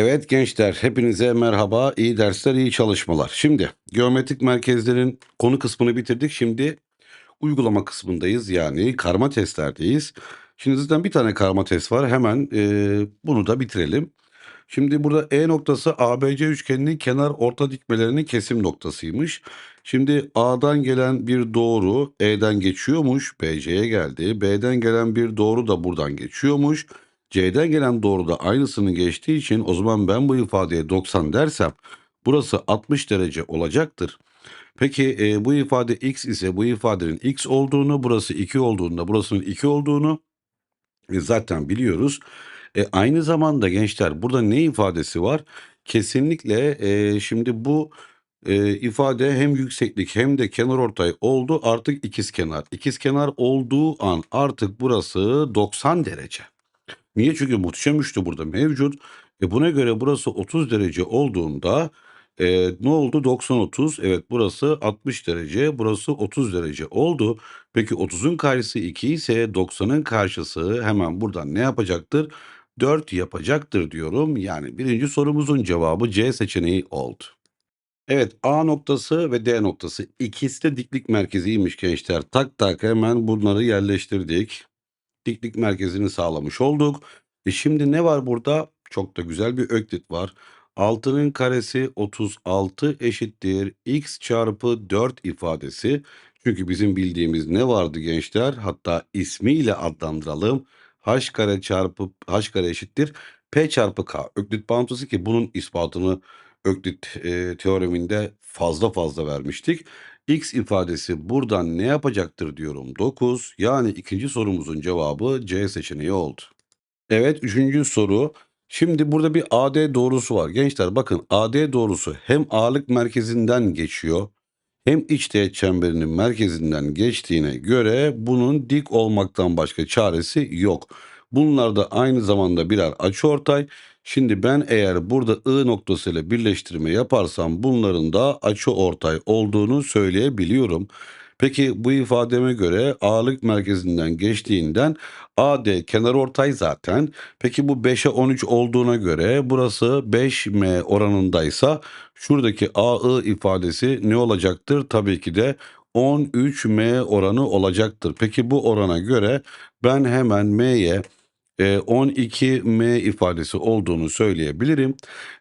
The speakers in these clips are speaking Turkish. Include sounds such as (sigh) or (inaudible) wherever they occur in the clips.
Evet gençler, hepinize merhaba, iyi dersler, iyi çalışmalar. Şimdi geometrik merkezlerin konu kısmını bitirdik. Şimdi uygulama kısmındayız yani karma testlerdeyiz. Şimdi zaten bir tane karma test var. Hemen eee, bunu da bitirelim. Şimdi burada E noktası ABC üçgeninin kenar orta dikmelerinin kesim noktasıymış. Şimdi A'dan gelen bir doğru E'den geçiyormuş, BC'ye geldi. B'den gelen bir doğru da buradan geçiyormuş. C'den gelen doğru da aynısını geçtiği için o zaman ben bu ifadeye 90 dersem burası 60 derece olacaktır. Peki e, bu ifade x ise bu ifadenin x olduğunu, burası 2 olduğunda burasının 2 olduğunu e, zaten biliyoruz. E, aynı zamanda gençler burada ne ifadesi var? Kesinlikle e, şimdi bu e, ifade hem yükseklik hem de kenar ortay oldu artık ikizkenar. İkizkenar olduğu an artık burası 90 derece. Niye? Çünkü muhteşem üçlü burada mevcut. E buna göre burası 30 derece olduğunda e, ne oldu? 90-30. Evet burası 60 derece. Burası 30 derece oldu. Peki 30'un karşısı 2 ise 90'ın karşısı hemen buradan ne yapacaktır? 4 yapacaktır diyorum. Yani birinci sorumuzun cevabı C seçeneği oldu. Evet A noktası ve D noktası ikisi de diklik merkeziymiş gençler. Tak tak hemen bunları yerleştirdik. Diklik merkezini sağlamış olduk. E şimdi ne var burada? Çok da güzel bir öklit var. 6'nın karesi 36 eşittir x çarpı 4 ifadesi. Çünkü bizim bildiğimiz ne vardı gençler? Hatta ismiyle adlandıralım. h kare çarpı h kare eşittir p çarpı k. Öklit bağıntısı ki bunun ispatını Öklit e, teoreminde fazla fazla vermiştik. X ifadesi buradan ne yapacaktır diyorum 9. Yani ikinci sorumuzun cevabı C seçeneği oldu. Evet üçüncü soru. Şimdi burada bir AD doğrusu var. Gençler bakın AD doğrusu hem ağırlık merkezinden geçiyor hem iç teğet çemberinin merkezinden geçtiğine göre bunun dik olmaktan başka çaresi yok. Bunlar da aynı zamanda birer açıortay. Şimdi ben eğer burada I noktasıyla birleştirme yaparsam bunların da açıortay olduğunu söyleyebiliyorum. Peki bu ifademe göre ağırlık merkezinden geçtiğinden AD kenarortay zaten. Peki bu 5'e 13 olduğuna göre burası 5M oranındaysa şuradaki AI ifadesi ne olacaktır? Tabii ki de 13M oranı olacaktır. Peki bu orana göre ben hemen M'ye 12M ifadesi olduğunu söyleyebilirim.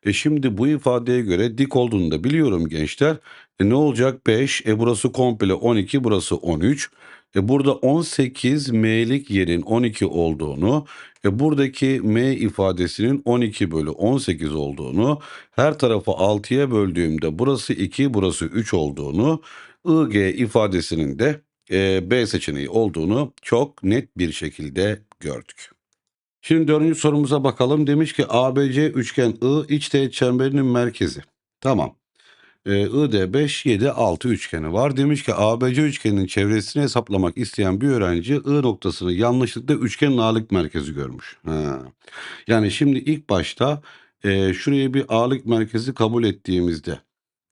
E şimdi bu ifadeye göre dik olduğunu da biliyorum gençler. E ne olacak? 5. E burası komple 12, burası 13. E burada 18 M'lik yerin 12 olduğunu, e buradaki M ifadesinin 12 bölü 18 olduğunu, her tarafı 6'ya böldüğümde burası 2, burası 3 olduğunu, IG ifadesinin de e, B seçeneği olduğunu çok net bir şekilde gördük. Şimdi dördüncü sorumuza bakalım. Demiş ki ABC üçgen I iç teğet çemberinin merkezi. Tamam. Ee, ID 5, 7, 6 üçgeni var. Demiş ki ABC üçgeninin çevresini hesaplamak isteyen bir öğrenci I noktasını yanlışlıkla üçgenin ağırlık merkezi görmüş. Ha. Yani şimdi ilk başta e, şuraya bir ağırlık merkezi kabul ettiğimizde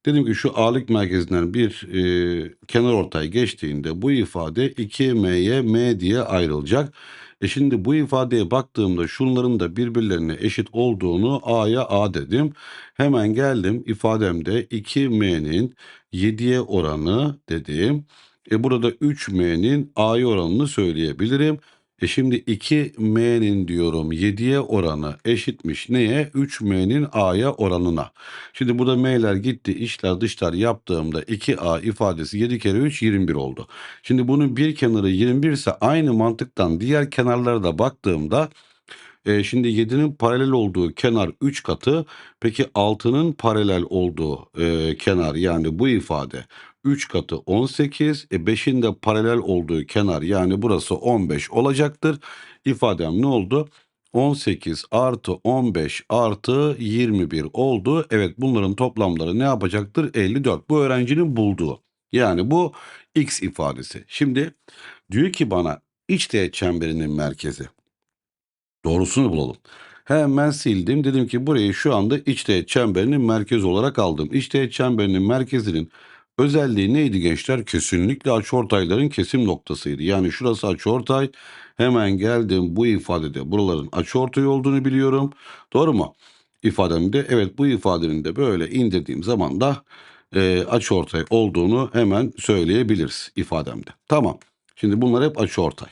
dedim ki şu ağırlık merkezinden bir e, kenar ortay geçtiğinde bu ifade 2M'ye M diye ayrılacak. E şimdi bu ifadeye baktığımda şunların da birbirlerine eşit olduğunu A'ya A dedim. Hemen geldim ifademde 2M'nin 7'ye oranı dedim. E burada 3M'nin A'ya oranını söyleyebilirim. E şimdi 2M'nin diyorum 7'ye oranı eşitmiş neye? 3M'nin A'ya oranına. Şimdi burada M'ler gitti içler dışlar yaptığımda 2A ifadesi 7 kere 3 21 oldu. Şimdi bunun bir kenarı 21 ise aynı mantıktan diğer kenarlara da baktığımda e, şimdi 7'nin paralel olduğu kenar 3 katı. Peki 6'nın paralel olduğu e, kenar yani bu ifade 3 katı 18. E 5'in de paralel olduğu kenar yani burası 15 olacaktır. İfadem ne oldu? 18 artı 15 artı 21 oldu. Evet bunların toplamları ne yapacaktır? 54. Bu öğrencinin bulduğu. Yani bu x ifadesi. Şimdi diyor ki bana iç teğet çemberinin merkezi. Doğrusunu bulalım. Hemen sildim. Dedim ki burayı şu anda iç teğet çemberinin merkezi olarak aldım. İç teğet çemberinin merkezinin özelliği neydi gençler? Kesinlikle açıortayların kesim noktasıydı. Yani şurası açıortay. Hemen geldim bu ifadede buraların açıortay olduğunu biliyorum. Doğru mu? ifademde evet bu ifadenin de böyle indirdiğim zaman da e, açıortay olduğunu hemen söyleyebiliriz ifademde. Tamam. Şimdi bunlar hep açıortay.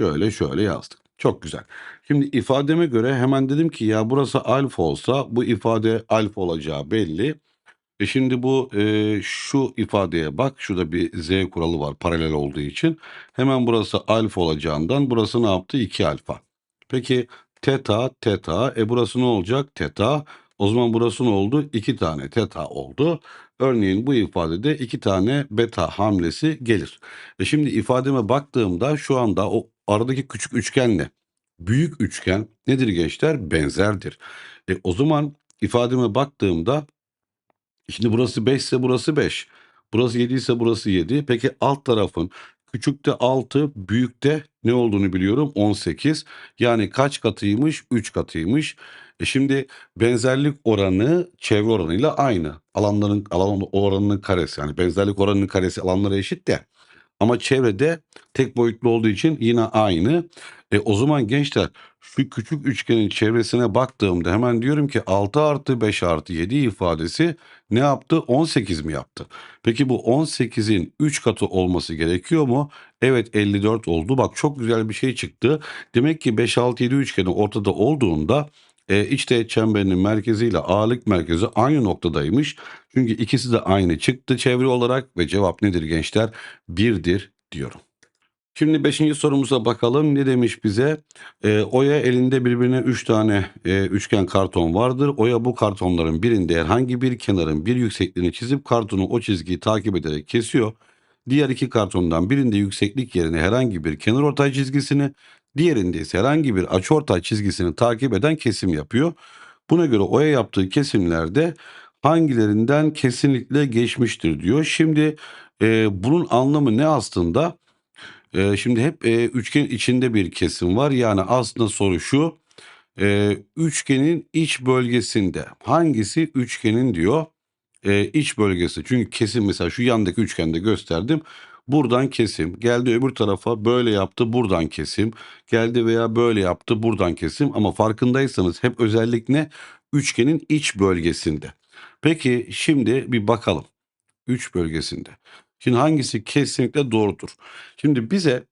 Şöyle şöyle yazdık. Çok güzel. Şimdi ifademe göre hemen dedim ki ya burası alfa olsa bu ifade alfa olacağı belli. E şimdi bu e, şu ifadeye bak. Şurada bir z kuralı var paralel olduğu için. Hemen burası alfa olacağından burası ne yaptı? 2 alfa. Peki teta teta e burası ne olacak? Teta. O zaman burası ne oldu? 2 tane teta oldu. Örneğin bu ifadede 2 tane beta hamlesi gelir. E şimdi ifademe baktığımda şu anda o aradaki küçük üçgenle büyük üçgen nedir gençler? Benzerdir. E o zaman ifademe baktığımda Şimdi burası 5 ise burası 5. Burası 7 ise burası 7. Peki alt tarafın küçükte 6, büyükte ne olduğunu biliyorum 18. Yani kaç katıymış? 3 katıymış. E şimdi benzerlik oranı çevre oranıyla aynı. Alanların alan oranının karesi yani benzerlik oranının karesi alanlara eşit de. Ama çevrede tek boyutlu olduğu için yine aynı. E o zaman gençler şu küçük üçgenin çevresine baktığımda hemen diyorum ki 6 artı 5 artı 7 ifadesi ne yaptı? 18 mi yaptı? Peki bu 18'in 3 katı olması gerekiyor mu? Evet 54 oldu. Bak çok güzel bir şey çıktı. Demek ki 5, 6, 7 üçgeni ortada olduğunda e, iç teğet çemberinin merkeziyle ağırlık merkezi aynı noktadaymış. Çünkü ikisi de aynı çıktı çevre olarak ve cevap nedir gençler? 1'dir diyorum. Şimdi 5. sorumuza bakalım. Ne demiş bize? E, Oya elinde birbirine 3 tane e, üçgen karton vardır. Oya bu kartonların birinde herhangi bir kenarın bir yüksekliğini çizip kartonu o çizgiyi takip ederek kesiyor. Diğer iki kartondan birinde yükseklik yerine herhangi bir kenarortay çizgisini, diğerinde ise herhangi bir açıortay çizgisini takip eden kesim yapıyor. Buna göre Oya yaptığı kesimlerde hangilerinden kesinlikle geçmiştir diyor. Şimdi e, bunun anlamı ne aslında? Eee, şimdi hep, eee, üçgen içinde bir kesim var. Yani aslında soru şu, eee, üçgenin iç bölgesinde hangisi üçgenin diyor, eee, iç bölgesi. Çünkü kesim mesela şu yandaki üçgende gösterdim. Buradan kesim. Geldi öbür tarafa böyle yaptı, buradan kesim. Geldi veya böyle yaptı, buradan kesim. Ama farkındaysanız hep özellik ne? Üçgenin iç bölgesinde. Peki şimdi bir bakalım. Üç bölgesinde. Şimdi hangisi kesinlikle doğrudur? Şimdi bize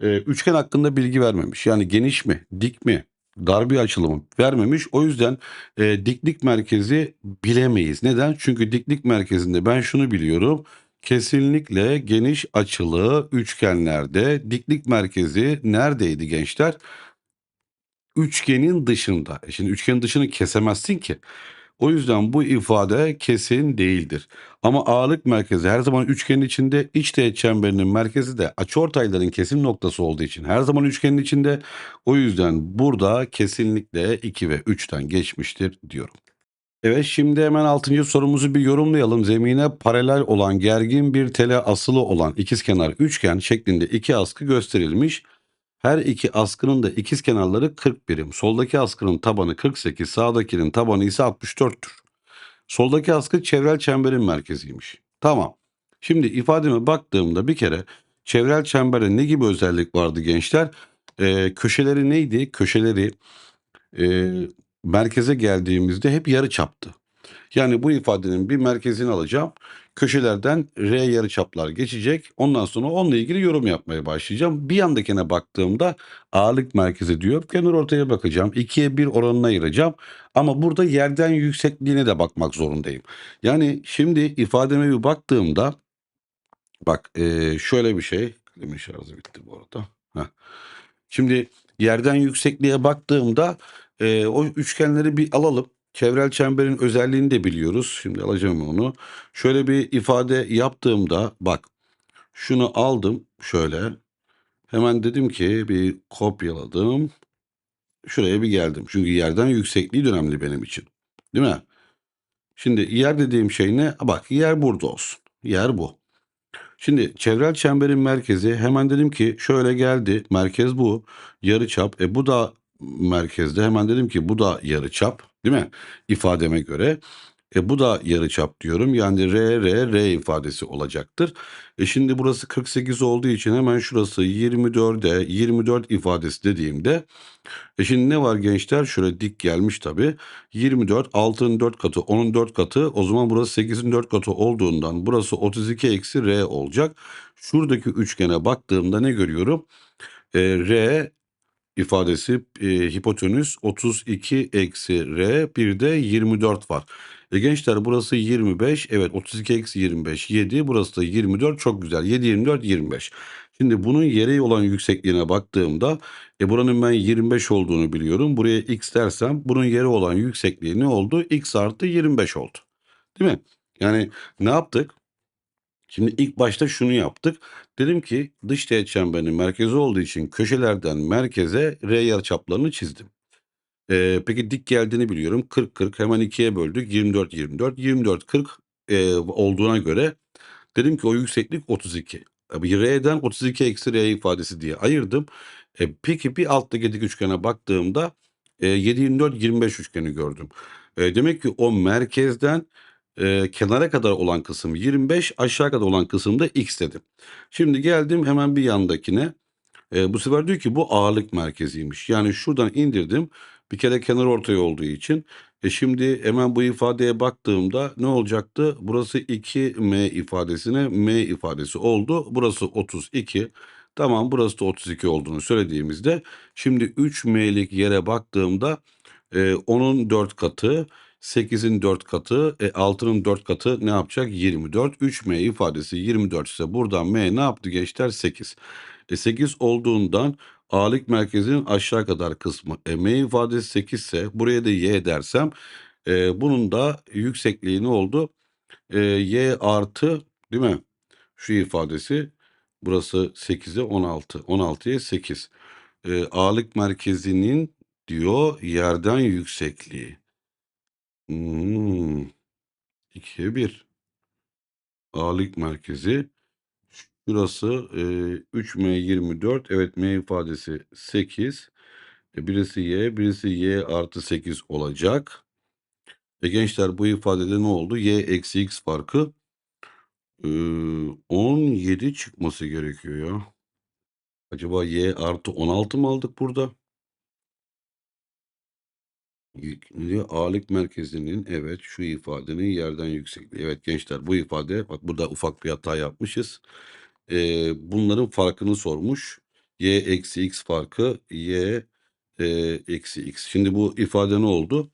e, üçgen hakkında bilgi vermemiş. Yani geniş mi, dik mi, dar bir açılımı vermemiş. O yüzden e, diklik merkezi bilemeyiz. Neden? Çünkü diklik merkezinde ben şunu biliyorum. Kesinlikle geniş açılı üçgenlerde diklik merkezi neredeydi gençler? Üçgenin dışında. E şimdi üçgenin dışını kesemezsin ki. O yüzden bu ifade kesin değildir. Ama ağırlık merkezi her zaman üçgenin içinde, iç teğet çemberinin merkezi de açıortayların kesim noktası olduğu için her zaman üçgenin içinde. O yüzden burada kesinlikle 2 ve 3'ten geçmiştir diyorum. Evet şimdi hemen 6. sorumuzu bir yorumlayalım. Zemine paralel olan gergin bir tele asılı olan ikizkenar üçgen şeklinde iki askı gösterilmiş. Her iki askının da ikiz kenarları 40 birim. Soldaki askının tabanı 48, sağdakinin tabanı ise 64'tür. Soldaki askı çevrel çemberin merkeziymiş. Tamam. Şimdi ifademe baktığımda bir kere çevrel çemberin ne gibi özellik vardı gençler? Ee, köşeleri neydi? Köşeleri e, merkeze geldiğimizde hep yarı çaptı. Yani bu ifadenin bir merkezini alacağım. Köşelerden R yarıçaplar geçecek. Ondan sonra onunla ilgili yorum yapmaya başlayacağım. Bir yandakine baktığımda ağırlık merkezi diyor. Kenar ortaya bakacağım. 2'ye 1 oranına ayıracağım. Ama burada yerden yüksekliğine de bakmak zorundayım. Yani şimdi ifademe bir baktığımda bak e, şöyle bir şey. Klimin şarjı bitti bu arada. Heh. Şimdi yerden yüksekliğe baktığımda e, o üçgenleri bir alalım. Çevrel çemberin özelliğini de biliyoruz. Şimdi alacağım onu. Şöyle bir ifade yaptığımda bak şunu aldım şöyle. Hemen dedim ki bir kopyaladım. Şuraya bir geldim. Çünkü yerden yüksekliği önemli benim için. Değil mi? Şimdi yer dediğim şey ne? Bak yer burada olsun. Yer bu. Şimdi çevrel çemberin merkezi hemen dedim ki şöyle geldi. Merkez bu. Yarıçap. E bu da merkezde. Hemen dedim ki bu da yarıçap. Değil mi? İfademe göre. E, bu da yarıçap diyorum. Yani R, R, R ifadesi olacaktır. E, şimdi burası 48 olduğu için hemen şurası 24'e 24 ifadesi dediğimde e şimdi ne var gençler? Şöyle dik gelmiş tabii. 24, 6'nın 4 katı, 10'un 4 katı. O zaman burası 8'in 4 katı olduğundan burası 32 eksi R olacak. Şuradaki üçgene baktığımda ne görüyorum? E, R ifadesi e, hipotenüs 32 eksi R bir de 24 var. E gençler burası 25. Evet 32 eksi 25 7. Burası da 24. Çok güzel. 7 24 25. Şimdi bunun yere olan yüksekliğine baktığımda e buranın ben 25 olduğunu biliyorum. Buraya x dersem bunun yere olan yüksekliği ne oldu? x artı 25 oldu. Değil mi? Yani ne yaptık? Şimdi ilk başta şunu yaptık. Dedim ki dış teğet çemberinin merkezi olduğu için köşelerden merkeze R yarıçaplarını çizdim. Ee, peki dik geldiğini biliyorum. 40 40 hemen ikiye böldük. 24 24 24 40 e, olduğuna göre dedim ki o yükseklik 32. E, R'den 32 eksi R ifadesi diye ayırdım. E, peki bir alttaki dik üçgene baktığımda e, 7 24 25 üçgeni gördüm. E, demek ki o merkezden e, kenara kadar olan kısım 25, aşağı kadar olan kısım da x dedim. Şimdi geldim hemen bir yandakine. E, bu sefer diyor ki bu ağırlık merkeziymiş. Yani şuradan indirdim. Bir kere kenar ortay olduğu için. E şimdi hemen bu ifadeye baktığımda ne olacaktı? Burası 2m ifadesine m ifadesi oldu. Burası 32. Tamam burası da 32 olduğunu söylediğimizde şimdi 3m'lik yere baktığımda e, 10'un 4 katı 8'in 4 katı, e, 6'nın 4 katı ne yapacak? 24. 3m ifadesi 24 ise buradan m ne yaptı gençler? 8. E, 8 olduğundan ağırlık merkezinin aşağı kadar kısmı. E, m ifadesi 8 ise buraya da y dersem e, bunun da yüksekliği ne oldu? E, y artı değil mi? Şu ifadesi burası 8'e 16. 16'ya 8. E, ağırlık merkezinin diyor yerden yüksekliği. Hmm. 2'ye 1. Ağırlık merkezi. Şurası e, 3M 24. Evet M ifadesi 8. E, birisi Y, birisi Y artı 8 olacak. E gençler bu ifadede ne oldu? Y eksi X farkı e, 17 çıkması gerekiyor ya. Acaba Y artı 16 mı aldık burada? Diyor ağırlık merkezinin evet şu ifadenin yerden yüksekliği. Evet gençler bu ifade bak burada ufak bir hata yapmışız. Ee, bunların farkını sormuş. Y eksi x farkı y e, eksi x. Şimdi bu ifade ne oldu?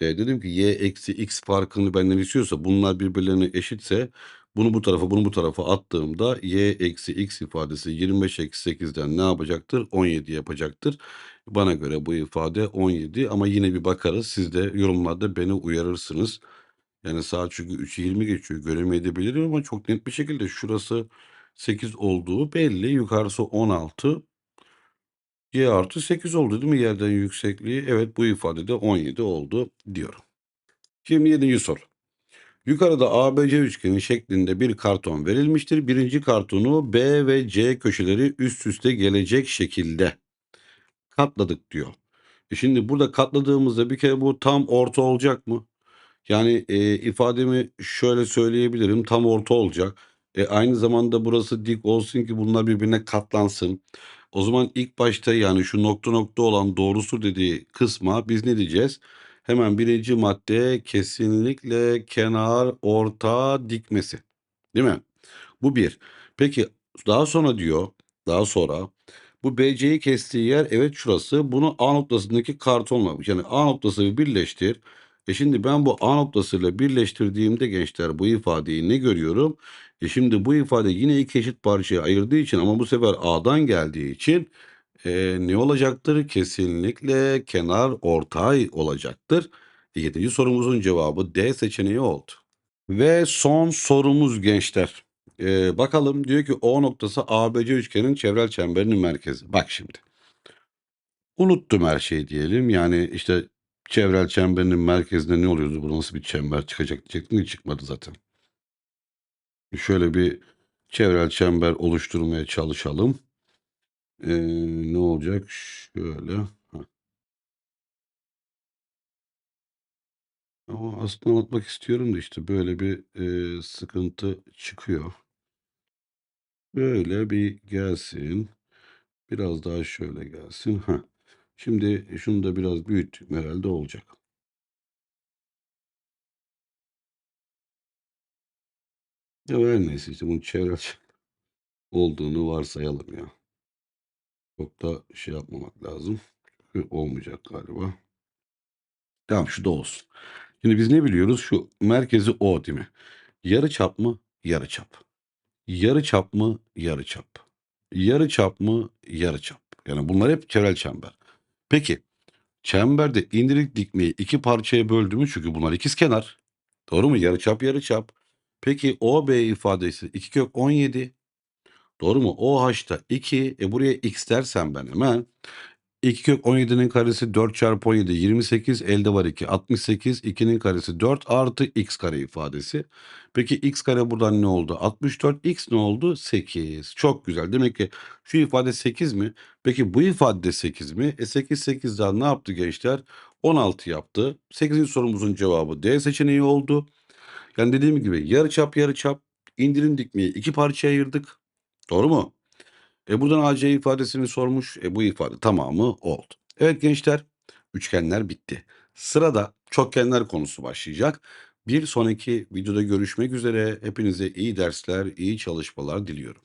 E, dedim ki y eksi x farkını benden istiyorsa bunlar birbirlerine eşitse bunu bu tarafa bunu bu tarafa attığımda y eksi x ifadesi 25 eksi 8'den ne yapacaktır? 17 yapacaktır. Bana göre bu ifade 17 ama yine bir bakarız. Siz de yorumlarda beni uyarırsınız. Yani saat çünkü 3'ü 20 geçiyor. Göremeyebilirim ama çok net bir şekilde şurası 8 olduğu belli. Yukarısı 16. Y artı 8 oldu değil mi yerden yüksekliği? Evet bu ifadede 17 oldu diyorum. Şimdi yedinci soru. Yukarıda ABC üçgeni şeklinde bir karton verilmiştir. Birinci kartonu B ve C köşeleri üst üste gelecek şekilde katladık diyor. E şimdi burada katladığımızda bir kere bu tam orta olacak mı? Yani e, ifademi şöyle söyleyebilirim tam orta olacak. E, aynı zamanda burası dik olsun ki bunlar birbirine katlansın. O zaman ilk başta yani şu nokta nokta olan doğrusu dediği kısma biz ne diyeceğiz? Hemen birinci madde kesinlikle kenar orta dikmesi. Değil mi? Bu bir. Peki daha sonra diyor, daha sonra bu BC'yi kestiği yer evet şurası. Bunu A noktasındaki kartonla yani A noktası birleştir. E şimdi ben bu A noktasıyla birleştirdiğimde gençler bu ifadeyi ne görüyorum? E şimdi bu ifade yine iki eşit parçaya ayırdığı için ama bu sefer A'dan geldiği için e, ne olacaktır? Kesinlikle kenar ortay olacaktır. E, yedinci sorumuzun cevabı D seçeneği oldu. Ve son sorumuz gençler. Ee, bakalım diyor ki O noktası ABC üçgenin çevrel çemberinin merkezi. Bak şimdi. Unuttum her şeyi diyelim. Yani işte çevrel çemberinin merkezinde ne oluyordu? Bu nasıl bir çember çıkacak diyecektim ki çıkmadı zaten. Şöyle bir çevrel çember oluşturmaya çalışalım. Ee, ne olacak? Şöyle. Heh. Ama aslında anlatmak istiyorum da işte böyle bir, eee, sıkıntı çıkıyor. Böyle bir gelsin. Biraz daha şöyle gelsin. Hah. Şimdi şunu da biraz büyüttüm herhâlde olacak. Ya, her neyse işte bunun çevrel (laughs) olduğunu varsayalım ya. Çok da şey yapmamak lazım. Çünkü olmayacak galiba. Tamam, şu da olsun. Şimdi biz ne biliyoruz? Şu merkezi O değil mi? Yarıçap mı? Yarıçap. Yarıçap mı? Yarıçap. Yarıçap mı? Yarıçap. Yani bunlar hep çevrel çember. Peki, çemberde indirik dikmeyi 2 parçaya böldü mü? Çünkü bunlar ikizkenar. Doğru mu? Yarıçap, yarıçap. Peki OB ifadesi 2 kök 17. Doğru mu? OH'da 2. E buraya x dersem ben hemen 2 kök 17'nin karesi 4 çarpı 17 28 elde var 2 68 2'nin karesi 4 artı x kare ifadesi. Peki x kare buradan ne oldu? 64 x ne oldu? 8. Çok güzel. Demek ki şu ifade 8 mi? Peki bu ifade de 8 mi? E 8 8 daha ne yaptı gençler? 16 yaptı. 8. sorumuzun cevabı D seçeneği oldu. Yani dediğim gibi yarıçap yarıçap indirim dikmeyi iki parçaya ayırdık. Doğru mu? E buradan AC ifadesini sormuş. E bu ifade tamamı oldu. Evet gençler, üçgenler bitti. Sırada çokgenler konusu başlayacak. Bir sonraki videoda görüşmek üzere. Hepinize iyi dersler, iyi çalışmalar diliyorum.